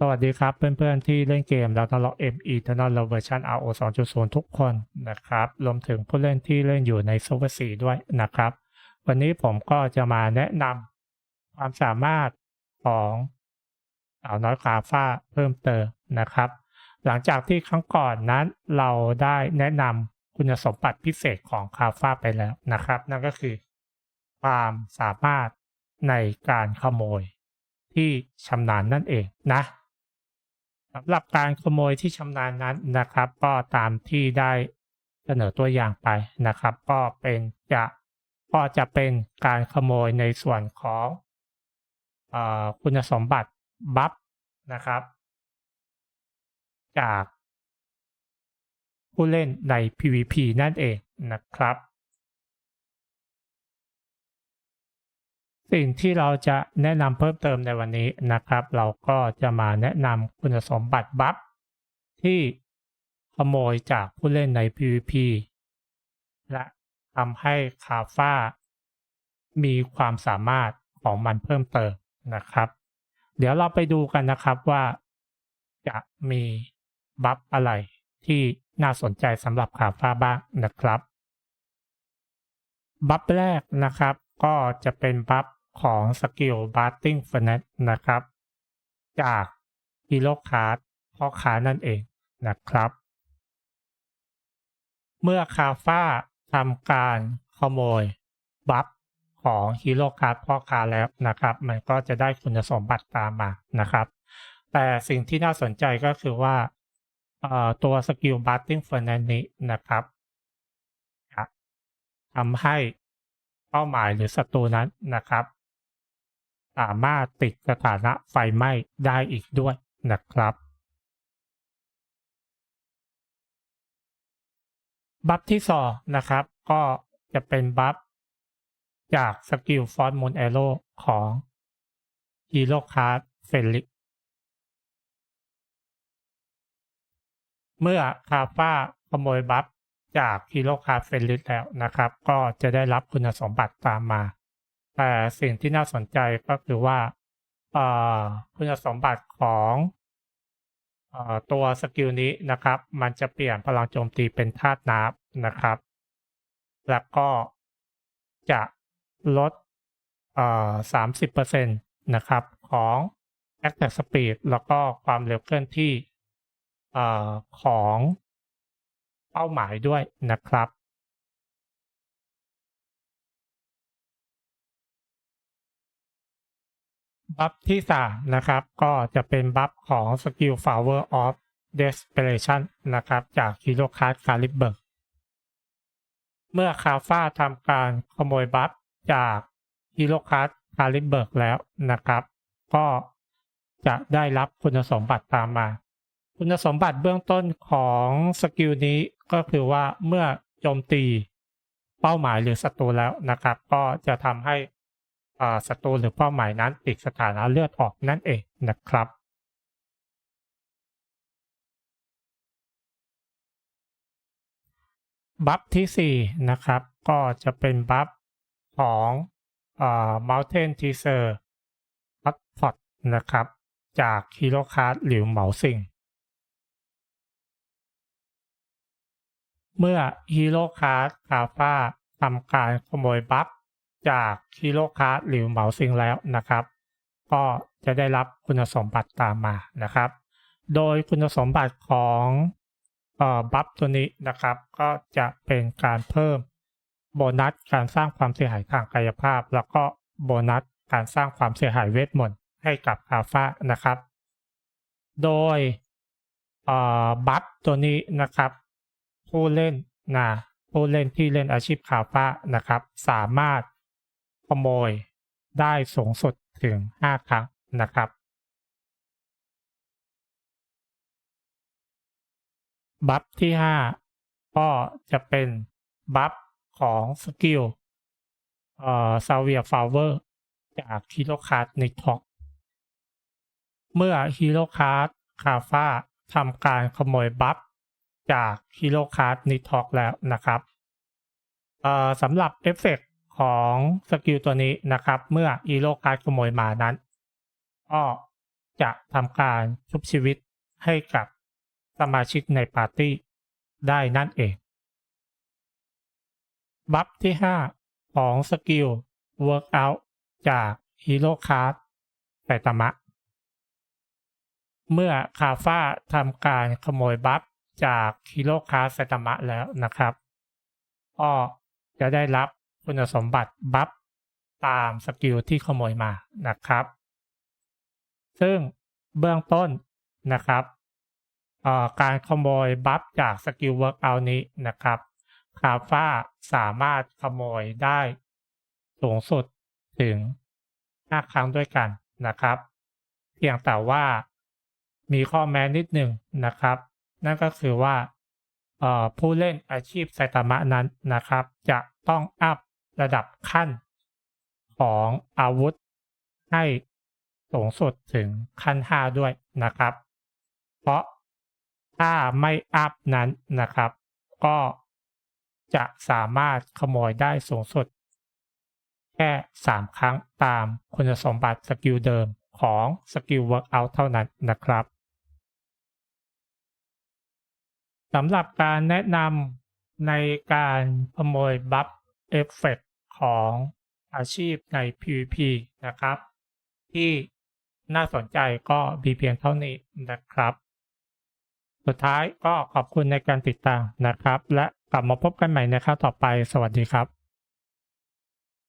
สวัสดีครับเพื่อนๆที่เล่นเกมแล้วก็ล็อก M Eternal Version RO 2.0 ทุกคนนะครับรวมถึงผู้เล่นที่เล่นอยู่ใน s e r v e r 4ด้วยนะครับ วันนี้ผมก็จะมาแนะนำความสามารถของสาวน้อยคาฟ้าเพิ่มเติมนะครับ หลังจากที่ครั้งก่อนนั้นเราได้แนะนำคุณสมบัติพิเศษของคาฟ้าไปแล้วนะครับ นั่นก็คือ ความสามารถในการขโมยที่ชำนาญนั่นเองนะ สำหรับการขโมยที่ชำนาญนั้นนะครับ ก็ตามที่ได้เสนอตัวอย่างไปนะครับ ก็เป็นจะก็จะเป็นการขโมยในส่วนของอคุณสมบัติบัฟนะครับ จากผู้เล่นใน PVP นั่นเองนะครับ สิ่งที่เราจะแนะนำเพิ่มเติมในวันนี้นะครับ เราก็จะมาแนะนำคุณสมบัติบัฟที่ขโมยจากผู้เล่นใน PVP และทำให้คาฟ้ามีความสามารถของมันเพิ่มเติมนะครับ เดี๋ยวเราไปดูกันนะครับว่าจะมีบัฟอะไรที่น่าสนใจสำหรับคาฟ้าบ้างนะครับ บัฟแรกนะครับก็จะเป็นบัฟ ของสกิลบาร์ติ้งฟ n น t นะครับ จากฮีโร่คาร์ดพ่อค้านั่นเองนะครับ เมื่อคาฟ้าทำการขโมยบัฟของฮีโร่คาร์ดพ่อค้าแล้วนะครับ มันก็จะได้คุณสมบัติตามมานะครับ แต่สิ่งที่น่าสนใจก็คือว่าตัวสกิลบาร์ติ้งเฟ n น t นี้นะครับทำให้เป้าหมายหรือศัตรูนั้นนะครับ สามารถติดสถานะไฟไหม้ได้อีกด้วยนะครับ บัฟที่สองนะครับ ก็จะเป็นบัฟจากสกิลฟอนมูนแอโร่ของฮีโร่คาร์ดเฟลิกเมื่อคาฟ้าขโมยบัฟจากฮีโร่คาร์ดเฟลิกแล้วนะครับ ก็จะได้รับคุณสมบัติตามมา แต่สิ่งที่น่าสนใจก็คือว่าคุณสมบัติของอตัวสกิลนี้นะครับ มันจะเปลี่ยนพลังโจมตีเป็นธาตุน้ำนะครับ แล้วก็จะลดสามสิบเปอร์เซ็นตนะครับของ Attack Speed แล้วก็ความเร็วเคลื่อนที่อของเป้าหมายด้วยนะครับ บัฟที่สามนะครับ ก็จะเป็นบัฟของสกิล Flower of Desperation นะครับ จากฮีโร่คาร์ดคาลิเบอร์เมื่อคาฟ้าทำการขโมยบัฟจากฮีโร่คาร์ดคาลิเบอร์แล้วนะครับ ก็จะได้รับคุณสมบัติตามมา คุณสมบัติเบื้องต้นของสกิลนี้ก็คือว่าเมื่อโจมตีเป้าหมายหรือศัตรูแล้วนะครับ ก็จะทำให้ ศัตรูหรือเป้าหมายนั้นติดสถานะเลือดออกนั่นเองนะครับ บัฟที่ 4 นะครับ ก็จะเป็นบัฟของเอ่อ Mountain Teaser h o t p o t นะครับ จากฮีโร่คาร์ดหรือเหมาซิงเมื่อฮีโร่คาร์ดคาฟ้าทำการขโมยบัฟ จากฮีโร่คาร์หรือเหมาซิงแล้วนะครับ ก็จะได้รับคุณสมบัติตามมานะครับ โดยคุณสมบัติของบัฟตัวนี้นะครับ ก็จะเป็นการเพิ่มโบนัสการสร้างความเสียหายทางกายภาพ แล้วก็โบนัสการสร้างความเสียหายเวทมนต์ให้กับอาฟานะครับ โดยบัฟตัวนี้นะครับ ผู้เล่นนะผู้เล่นที่เล่นอาชีพคาฟ้านะครับ สามารถ ขโมยได้สูงสุดถึง 5 ครั้งนะครับ บัฟที่ 5 ก็จะเป็นบัฟของสกิลเอ่อซาเวียฟาวเวอร์จากฮีโร่คาร์ดในท็อกเมื่อฮีโร่คาร์ดคาฟ้าทำการขโมยบัฟจากฮีโร่คาร์ดนิท็อกแล้วนะครับเอ่อสำหรับเอฟเฟก ของสกิลตัวนี้นะครับ เมื่อฮีโร่คาร์ดขโมยมานั้น ก็จะทำการชุบชีวิตให้กับสมาชิกในปาร์ตี้ได้นั่นเอง บัฟที่ 5 ของสกิล Workout จากฮีโร่คาร์ดไซตมะ เมื่อคาฟ้าทำการขโมยบัฟจากฮีโร่คาร์ดไซตมะแล้วนะครับ ก็จะได้รับ คุณสมบัติบัฟตามสกิลที่ขโมยมานะครับ ซึ่งเบื้องต้นนะครับการขโมยบัฟจากสกิลเวิร์กเอานี้นะครับคาฟ้าสามารถขโมยได้สูงสุดถึง 5 ครั้งด้วยกันนะครับ เพียงแต่ว่ามีข้อแม้นิดหนึ่งนะครับ นั่นก็คือว่าผู้เล่นอาชีพไซตามะนั้นนะครับ จะต้องอัพ ระดับขั้นของอาวุธให้สูงสุดถึงขั้น 5 ด้วยนะครับ เพราะถ้าไม่อัพนั้นนะครับ ก็จะสามารถขโมยได้สูงสุด แค่ 3 ครั้งตามคุณสมบัติสกิลเดิมของสกิล Workout เท่านั้นนะครับสำหรับการแนะนำในการขโมยบัฟเอฟเฟก ของอาชีพใน PVP นะครับ ที่น่าสนใจก็มีเพียงเท่านี้นะครับ สุดท้ายก็ขอบคุณในการติดตามนะครับ และกลับมาพบกันใหม่ในคราวต่อไป สวัสดีครับ